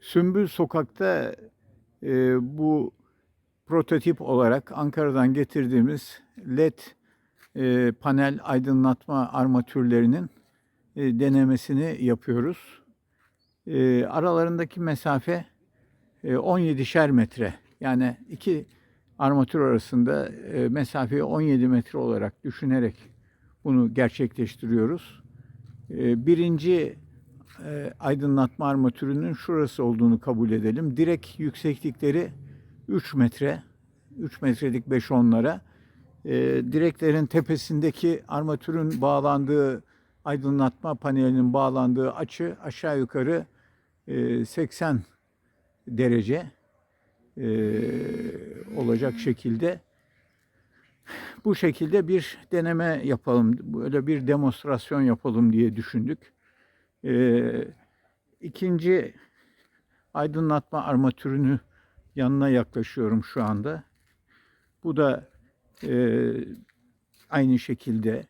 Sümbül Sokak'ta e, bu prototip olarak Ankara'dan getirdiğimiz LED e, panel aydınlatma armatürlerinin e, denemesini yapıyoruz. E, aralarındaki mesafe e, 17'şer metre. Yani iki armatür arasında e, mesafeyi 17 metre olarak düşünerek bunu gerçekleştiriyoruz. E, birinci e, aydınlatma armatürünün şurası olduğunu kabul edelim. Direk yükseklikleri 3 metre, 3 metrelik 5-10'lara. E, direklerin tepesindeki armatürün bağlandığı aydınlatma panelinin bağlandığı açı aşağı yukarı e, 80 derece e, olacak şekilde bu şekilde bir deneme yapalım, böyle bir demonstrasyon yapalım diye düşündük. Ee, ikinci aydınlatma armatürünü yanına yaklaşıyorum şu anda. Bu da e, aynı şekilde,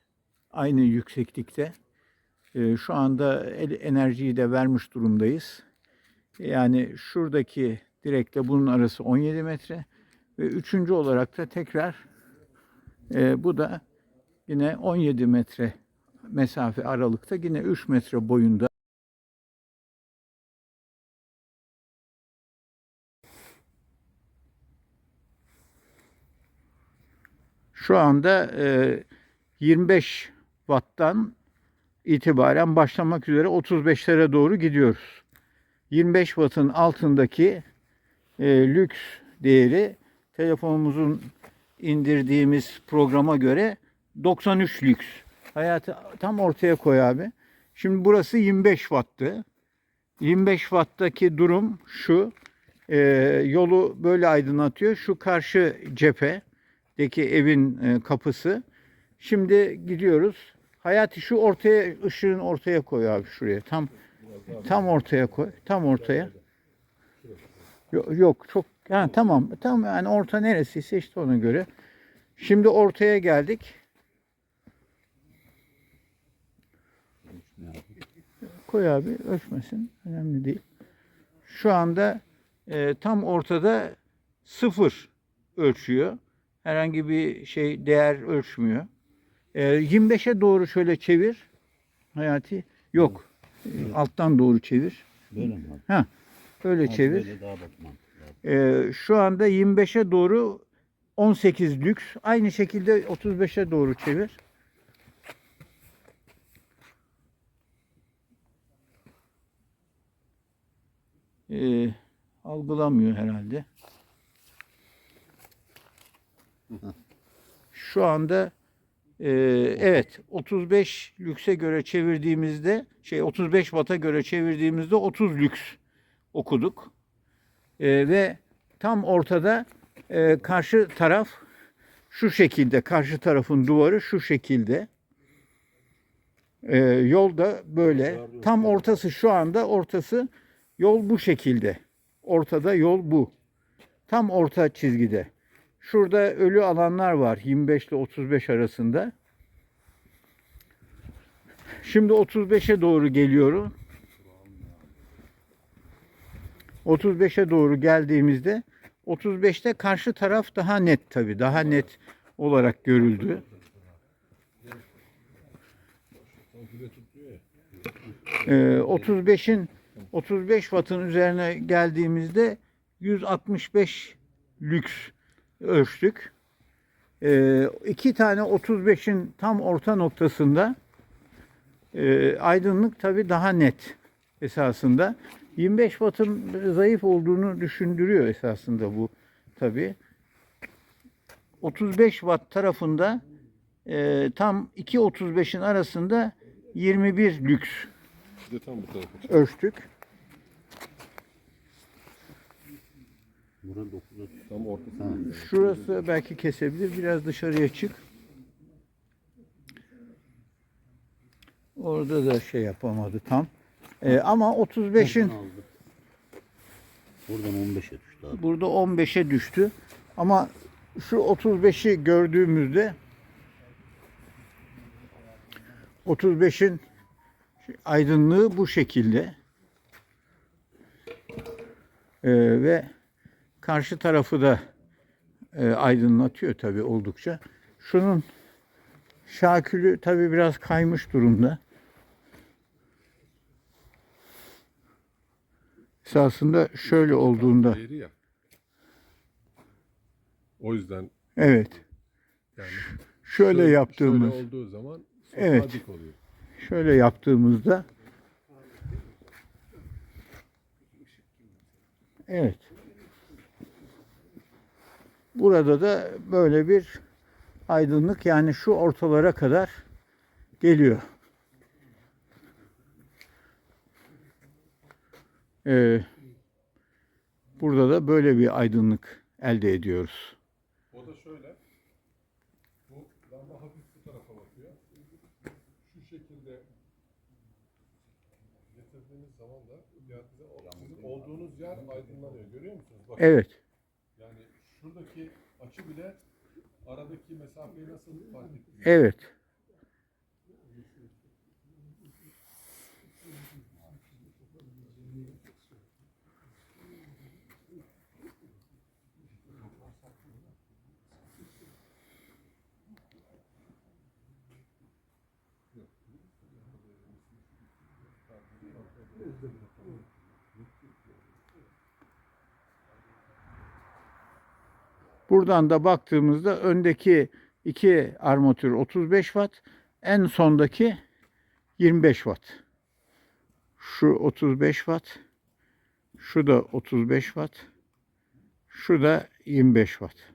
aynı yükseklikte. E, şu anda el, enerjiyi de vermiş durumdayız. Yani şuradaki direkle bunun arası 17 metre ve üçüncü olarak da tekrar e, bu da yine 17 metre mesafe aralıkta yine 3 metre boyunda. Şu anda e, 25 watttan itibaren başlamak üzere 35'lere doğru gidiyoruz. 25 wattın altındaki e, lüks değeri telefonumuzun indirdiğimiz programa göre 93 lüks. Hayatı tam ortaya koy abi. Şimdi burası 25 watt'tı. 25 watt'taki durum şu. e, yolu böyle aydınlatıyor. Şu karşı cephedeki evin e, kapısı. Şimdi gidiyoruz. Hayati şu ortaya ışığın ortaya koy abi şuraya. Tam tam ortaya koy. Tam ortaya. Yok, yok çok ha, tamam tamam yani orta neresiyse işte ona göre. Şimdi ortaya geldik. Koy abi ölçmesin. Önemli değil. Şu anda e, tam ortada sıfır ölçüyor. Herhangi bir şey değer ölçmüyor. E, 25'e doğru şöyle çevir. Hayati. Yok. E, alttan doğru çevir. Böyle mi abi? Öyle Abi çevir. Böyle daha bakmam. Ee, şu anda 25'e doğru 18 lüks. Aynı şekilde 35'e doğru çevir. Ee, algılamıyor herhalde. Şu anda e, evet 35 lükse göre çevirdiğimizde şey 35 watt'a göre çevirdiğimizde 30 lüks okuduk. Ee, ve tam ortada e, karşı taraf şu şekilde, karşı tarafın duvarı şu şekilde. Ee, yol da böyle. Tam ortası şu anda ortası yol bu şekilde. Ortada yol bu. Tam orta çizgide. Şurada ölü alanlar var 25 ile 35 arasında. Şimdi 35'e doğru geliyorum. 35'e doğru geldiğimizde 35'te karşı taraf daha net tabi daha net olarak görüldü. Ee, 35'in 35 wattın üzerine geldiğimizde 165 lüks ölçtük. Ee, iki tane 35'in tam orta noktasında e, aydınlık tabi daha net esasında. 25 wattın zayıf olduğunu düşündürüyor esasında bu tabi. 35 watt tarafında e, tam 2.35'in arasında 21 lüks ölçtük. Buranın 9'a Tam ortası. Ha. Şurası belki kesebilir. Biraz dışarıya çık. Orada da şey yapamadı tam. E, ama 35'in aldı. Buradan 15'e düştü abi. burada 15'e düştü. Ama şu 35'i gördüğümüzde 35'in aydınlığı bu şekilde. Ee, ve karşı tarafı da e, aydınlatıyor tabii oldukça. Şunun şakülü tabii biraz kaymış durumda. Esasında şöyle olduğunda. O yüzden evet yani şöyle yaptığımız Şöyle olduğu zaman Evet. dik oluyor. şöyle yaptığımızda evet burada da böyle bir aydınlık yani şu ortalara kadar geliyor. Ee, burada da böyle bir aydınlık elde ediyoruz. O da şöyle. Bu lamba hafif bu tarafa bakıyor. Şu şekilde getirdiğiniz zaman da olduğunuz yer aydınlanıyor. Görüyor musunuz? Bakın. Evet. Açı bile aradaki mesafeyi nasıl fark ettiriyor? Evet. Buradan da baktığımızda öndeki iki armatür 35 watt, en sondaki 25 watt. Şu 35 watt, şu da 35 watt, şu da 25 watt.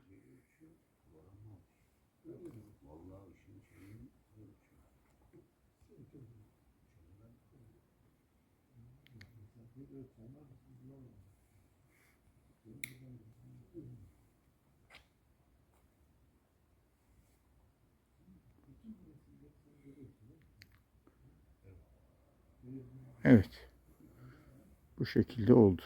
Evet. Bu şekilde oldu.